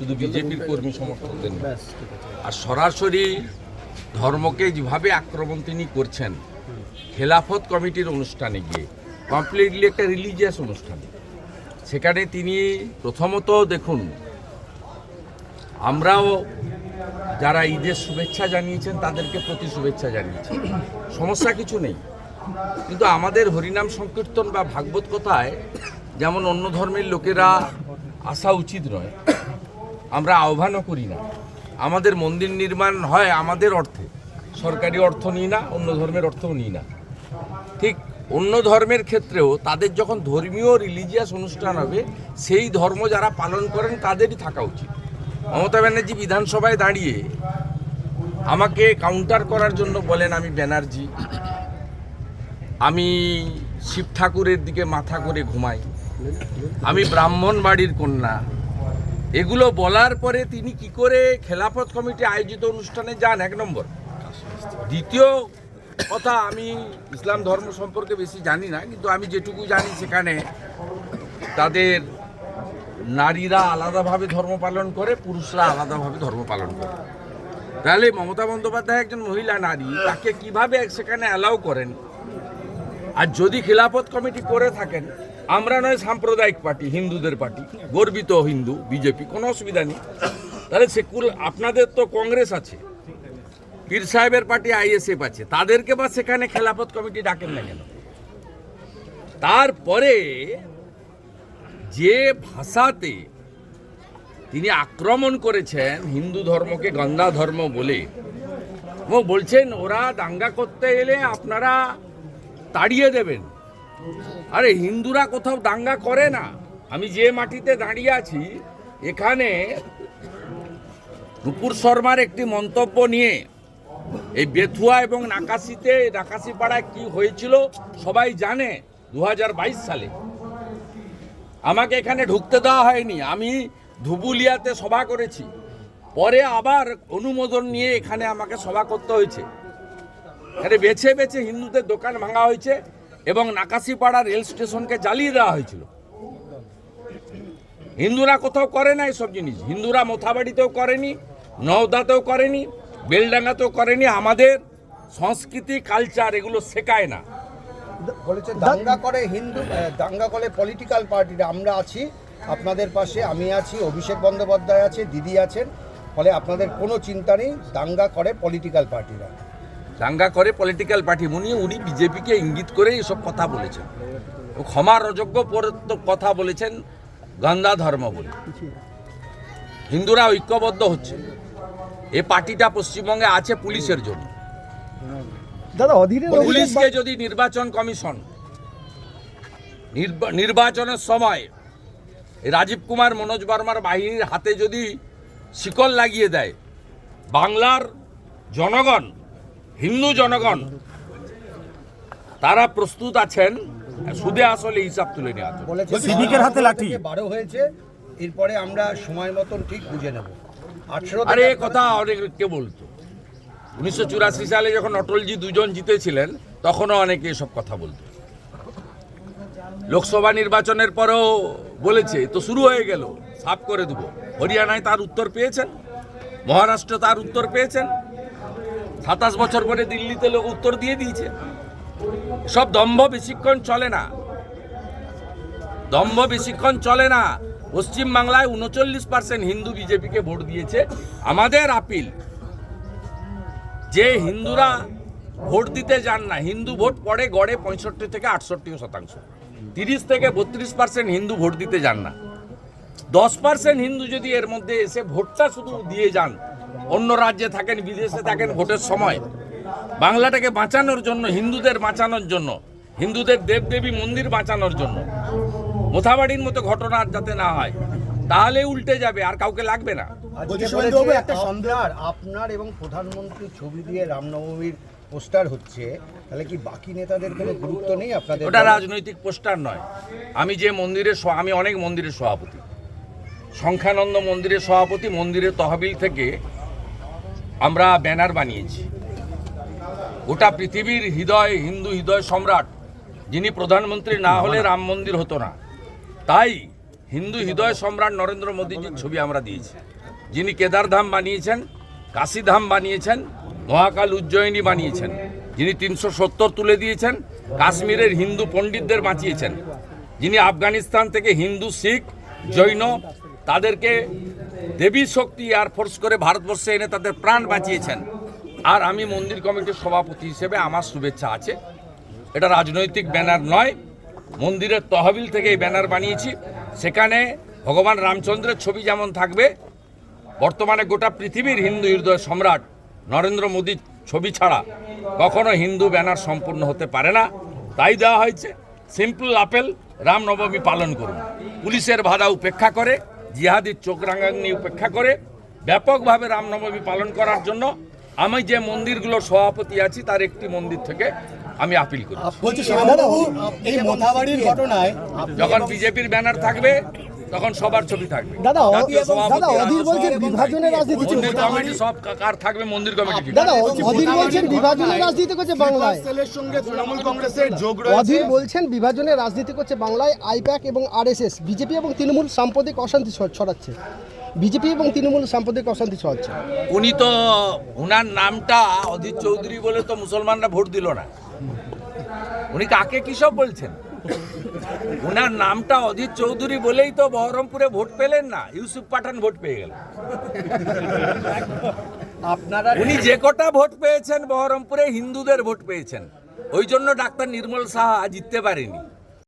শুধু বিজেপির কর্মী সমর্থকদের। আর সরাসরি ধর্মকে যেভাবে আক্রমণ তিনি করছেন খেলাফত কমিটির অনুষ্ঠানে গিয়ে কমপ্লিটলি একটা রিলিজিয়াস অনুষ্ঠান। সেখানে তিনি প্রথমত দেখুন আমরাও যারা ঈদের শুভেচ্ছা জানিয়েছেন তাদেরকে প্রতি শুভেচ্ছা জানিয়েছি। সমস্যা কিছু নেই। কিন্তু আমাদের হরিনাম সংকীর্তন বা ভাগবত কথায় যেমন অন্য ধর্মের লোকেরা আসা উচিত নয় আমরা আহ্বানও করি না। আমাদের মন্দির নির্মাণ হয় আমাদের অর্থে। সরকারি অর্থ নিই না, অন্য ধর্মের অর্থও নিই না। ঠিক অন্য ধর্মের ক্ষেত্রেও তাদের যখন ধর্মীয় রিলিজিয়াস অনুষ্ঠান হবে, সেই ধর্ম যারা পালন করেন তাদেরই থাকা উচিত। মমতা ব্যানার্জি বিধানসভায় দাঁড়িয়ে আমাকে কাউন্টার করার জন্য বলেন, আমি ব্যানার্জি। আমি শিব ঠাকুরের দিকে মাথা করে ঘুমাই। আমি ব্রাহ্মণ বাড়ির কন্যা। এগুলো বলার পরে তিনি কি করে খেলাফত কমিটি আয়োজিত অনুষ্ঠানে যান? এক নম্বর। দ্বিতীয় কথা, আমি ইসলাম ধর্ম সম্পর্কে বেশি জানি না, কিন্তু আমি যেটুকু জানি সেখানে তাদের নারীরা আলাদাভাবে ধর্ম পালন করে, পুরুষরা আলাদাভাবে ধর্ম পালন করে। তাহলে মমতা বন্দ্যোপাধ্যায় একজন মহিলা নারী, তাকে কীভাবে সেখানে অ্যালাউ করেন? আর যদি খিলাফত কমিটি করে থাকেন আমরা নয় সাম্প্রদায়িক পার্টি, হিন্দুদের পার্টি, গর্বিত হিন্দু, বিজেপি, কোনো অসুবিধা নেই। তাহলে সেকুল, আপনাদের তো কংগ্রেস আছে, পীর সাহেবের পার্টি, আইএসএফ আছে, তাদেরকে বা সেখানে খেলাফত কমিটি ডাকেন না কেন? তারপরে যে ভাষাতে তিনি আক্রমণ করেছেন হিন্দু ধর্মকে গন্ধা ধর্ম বলে, এবং বলছেন, ওরা দাঙ্গা করতে এলে আপনারা তাড়িয়ে দেবেন। আরে হিন্দুরা কোথাও দাঙ্গা করে না। আমি যে মাটিতে দাঁড়িয়ে আছি, এখানে নুপুর শর্মার একটি মন্তব্য নিয়ে এই বেথুয়া এবং নাকাশিতে, নাকাশিপাড়ায় কি হয়েছিল সবাই জানে দু হাজার বাইশ সালে। আমাকে এখানে ঢুকতে দেওয়া হয়নি, আমি ধুবুলিয়াতে সভা করেছি। পরে আবার অনুমোদন নিয়ে এখানে আমাকে সভা করতে হয়েছে। এখানে বেছে বেছে হিন্দুদের দোকান ভাঙা হয়েছে নাকাশিপাড়া রেল স্টেশনকে জ্বালিয়ে দেওয়া হয়েছিল। হিন্দুরা কোথাও করে না এসব জিনিস। হিন্দুরা মোথাবাড়িতেও করেনি, নওদাতেও করেনি, বেলডাঙ্গাতেও করেনি। আমাদের সংস্কৃতি কালচার এগুলো শেখায় না। বলেছে দাঙ্গা করে হিন্দু দাঙ্গা করে পলিটিক্যাল পার্টিরা আমরা আছি আপনাদের পাশে, আমি আছি, অভিষেক বন্দ্যোপাধ্যায় আছে, দিদি আছেন। ফলে আপনাদের কোনো চিন্তা নেই, দাঙ্গা করে পলিটিক্যাল পার্টিরা দাঙ্গা করে পলিটিক্যাল পার্টি উনি উনি বিজেপিকে ইঙ্গিত করে এসব কথা বলেছেন। ক্ষমার অযোগ্য কথা বলেছেন গন্ধা ধর্ম বলে। হিন্দুরা ঐক্যবদ্ধ হচ্ছে। এ পার্টিটা পশ্চিমবঙ্গে আছে পুলিশের জন্য। পুলিশকে যদি নির্বাচন কমিশন নির্বা- নির্বাচনের সময় রাজীব কুমার মনোজ বর্মার বাহিনীর হাতে যদি শিকল লাগিয়ে দেয় বাংলার জনগণ হিন্দু জনগণ তারা প্রস্তুত আছেন সুদে আসলে হিসাব তুলে নেওয়ার জন্য। হাতে লাঠি। বারো হয়েছে এরপরে আমরা সময় মতন ঠিক বুঝে নেব আঠেরো আরে এ কথা অনেকে বলতো উনিশশো চুরাশি সালে যখন অটলজি দুজন জিতেছিলেন তখনও অনেকে এসব কথা বলতো লোকসভা নির্বাচনের পরেও বলেছে তো শুরু হয়ে গেল সাফ করে দেবো হরিয়ানায় তার উত্তর পেয়েছেন মহারাষ্ট্র তার উত্তর পেয়েছেন সাতাশ বছর পরে দিল্লিতে লোক উত্তর দিয়ে দিয়েছে। সব দম্ভ বেশিক্ষণ চলে না। দম্ভ বেশিক্ষণ চলে না। পশ্চিম বাংলায় উনচল্লিশ পার্সেন্ট হিন্দু বিজেপিকে ভোট দিয়েছে। আমাদের আপিল, যে হিন্দুরা ভোট দিতে যান না, হিন্দু ভোট পড়ে গড়ে পঁয়ষট্টি থেকে আটষট্টি শতাংশ। তিরিশ থেকে বত্রিশ পার্সেন্ট হিন্দু ভোট দিতে যান না। দশ পার্সেন্ট হিন্দু যদি এর মধ্যে এসে ভোটটা শুধু দিয়ে যান অন্য রাজ্যে থাকেন বিদেশে থাকেন ভোটের সময়। বাংলাটাকে বাঁচানোর জন্য হিন্দুদের বাঁচানোর জন্য হিন্দুদের দেবদেবী মন্দির বাঁচানোর জন্য। মোথাবাড়ির মতো ঘটনা আর যাতে না হয় তাহলে উল্টে যাবে আর কাউকে লাগবে না। আজকে বলছি, একটা সন্দেহ- আপনার আপনার এবং প্রধানমন্ত্রীর ছবি দিয়ে রামনবমীর পোস্টার হচ্ছে তাহলে কি বাকি নেতাদের কোনো গুরুত্ব নেই আপনাদের ওটা রাজনৈতিক পোস্টার নয়। আমি যে মন্দিরের আমি অনেক মন্দিরের সভাপতি। সংখ্যানন্দ মন্দিরের সভাপতি মন্দিরের তহবিল থেকে আমরা ব্যানার বানিয়েছি। গোটা পৃথিবীর হৃদয় হিন্দু হৃদয় সম্রাট যিনি প্রধানমন্ত্রী না হলে রাম মন্দির হতো না। তাই হিন্দু হৃদয় সম্রাট নরেন্দ্র মোদীজির ছবি আমরা দিয়েছি। যিনি কেদারধাম বানিয়েছেন কাশীধাম বানিয়েছেন মহাকাল উজ্জয়িনী বানিয়েছেন যিনি তিনশো সত্তর তুলে দিয়েছেন কাশ্মীরের হিন্দু পণ্ডিতদের বাঁচিয়েছেন। যিনি আফগানিস্তান থেকে হিন্দু শিখ জৈন তাদেরকে দেবী শক্তি এয়ারফোর্স করে ভারতবর্ষে এনে তাদের প্রাণ বাঁচিয়েছেন। আর আমি মন্দির কমিটির সভাপতি হিসেবে আমার শুভেচ্ছা আছে। এটা রাজনৈতিক ব্যানার নয়, মন্দিরের তহবিল থেকে এই ব্যানার বানিয়েছি। সেখানে ভগবান রামচন্দ্রের ছবি যেমন থাকবে, বর্তমানে গোটা পৃথিবীর হিন্দু হৃদয় সম্রাট নরেন্দ্র মোদীর ছবি ছাড়া কখনো হিন্দু ব্যানার সম্পূর্ণ হতে পারে না। তাই দেওয়া হয়েছে সিম্পল আপেল রামনবমী পালন করুন। পুলিশের বাধা উপেক্ষা করে জিহাদির চোখ রাঙানি উপেক্ষা করে ব্যাপকভাবে রামনবমী পালন করার জন্য আমি যে মন্দিরগুলোর সভাপতি আছি তার একটি মন্দির থেকে আমি আপিল করি। যখন বিজেপির ব্যানার থাকবে তখন সবার ছবি থাকবে। দাদা দাদা অধীর বলছেন বিভাজনের রাজনীতি কমিটি। সব কার থাকবে? মন্দির কমিটি দাদা অধীর বলছেন বিভাজনের রাজনীতি করছে বাংলায়। সেলের সঙ্গে তৃণমূল কংগ্রেসের যোগ রয়েছে। অধীর বলছেন বিভাজনের রাজনীতি করছে বাংলায়। আইপ্যাক এবং আরএসএস বিজেপি এবং তৃণমূল সাম্প্রতিক অশান্তি ছড়াচ্ছে। বিজেপি এবং তৃণমূল সাম্প্রতিক অশান্তি ছড়াচ্ছে। উনি তো উনার নামটা অধীর চৌধুরী বলে তো মুসলমানরা ভোট দিল না। উনি কাকে কিসব বলছেন? উনার নামটা অধীর চৌধুরী বলেই তো বহরমপুরে ভোট পেলেন না ইউসুফ পাঠান ভোট পেয়ে গেল আপনারা উনি যে কটা ভোট পেয়েছেন বহরমপুরে হিন্দুদের ভোট পেয়েছেন। ওই জন্য ডাক্তার নির্মল সাহা জিততে পারেনি।